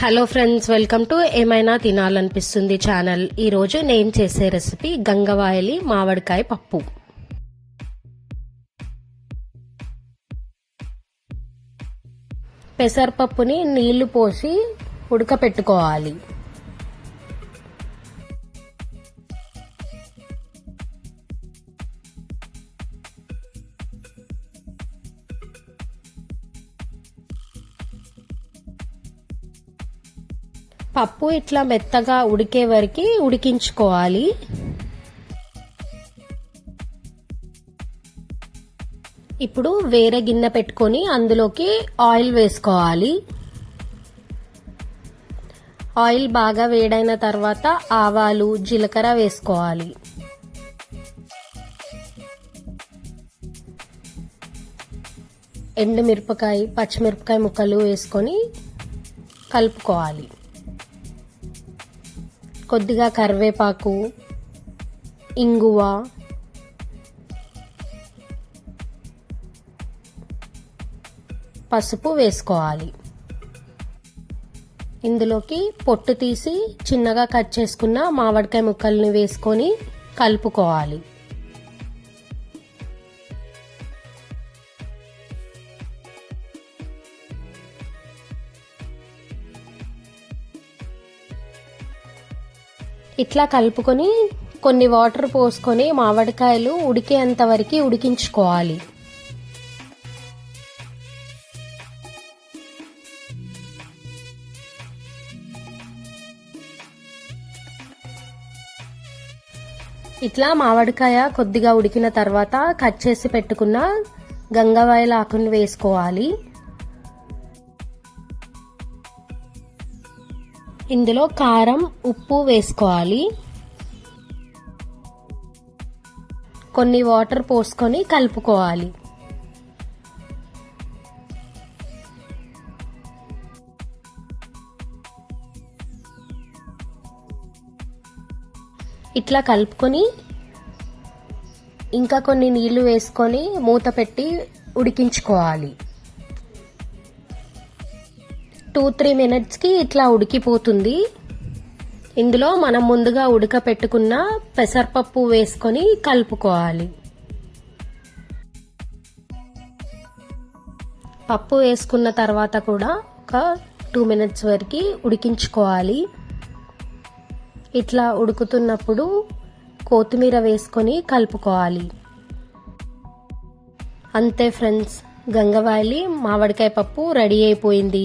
Hello friends welcome to ఏమైనా తినాలనిపిస్తుంది channel ఈరోజు నేను చేసే రెసిపీ గంగవాయలి మామిడికాయ పప్పు. పెసరపప్పుని నీళ్ళు పోసి ఉడకపెట్టుకోవాలి. పప్పు ఇట్లా మెత్తగా ఉడికే వరకు ఉడికించుకోవాలి. ఇప్పుడు వేరే గిన్నె పెట్టుకొని అందులోకి ఆయిల్ వేసుకోవాలి. ఆయిల్ బాగా వేడైన తర్వాత ఆవాలు జీలకర్ర వేసుకోవాలి. ఎండుమిరపకాయ పచ్చిమిరపకాయ ముక్కలు వేసుకొని కలుపుకోవాలి. కొద్దిగా కరివేపాకు ఇంగువ పసుపు వేసుకోవాలి. ఇందులోకి పొట్టు తీసి చిన్నగా కట్ చేసుకున్న మామిడికాయ ముక్కల్ని వేసుకొని కలుపుకోవాలి. ఇట్లా కలుపుకొని కొన్ని వాటర్ పోసుకొని మామిడికాయలు ఉడికేంత వరకు ఉడికించుకోవాలి. ఇట్లా మామిడికాయ కొద్దిగా ఉడికిన తర్వాత కట్ చేసి పెట్టుకున్న గంగవాయల ఆకుని వేసుకోవాలి. ఇందులో కారం ఉప్పు వేసుకోవాలి. కొన్ని వాటర్ పోసుకొని కలుపుకోవాలి. ఇట్లా కలుపుకొని ఇంకా కొన్ని నీళ్ళు వేసుకొని మూత పెట్టి ఉడికించుకోవాలి. టూ త్రీ మినిట్స్కి ఇట్లా ఉడికిపోతుంది. ఇందులో మనం ముందుగా ఉడకపెట్టుకున్న పెసరపప్పు వేసుకొని కలుపుకోవాలి. పప్పు వేసుకున్న తర్వాత కూడా ఒక టూ మినిట్స్ వరకు ఉడికించుకోవాలి. ఇట్లా ఉడుకుతున్నప్పుడు కొత్తిమీర వేసుకొని కలుపుకోవాలి. అంతే ఫ్రెండ్స్ గంగవాయలి మామిడికాయ పప్పు రెడీ అయిపోయింది.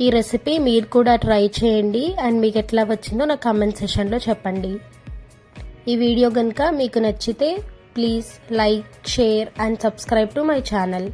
ఈ రెసిపీ మీరు కూడా ట్రై చేయండి అండ్ మీకు ఎట్లా వచ్చిందో నా కామెంట్ సెషన్లో చెప్పండి. ఈ వీడియో కనుక మీకు నచ్చితే please like share and subscribe to my channel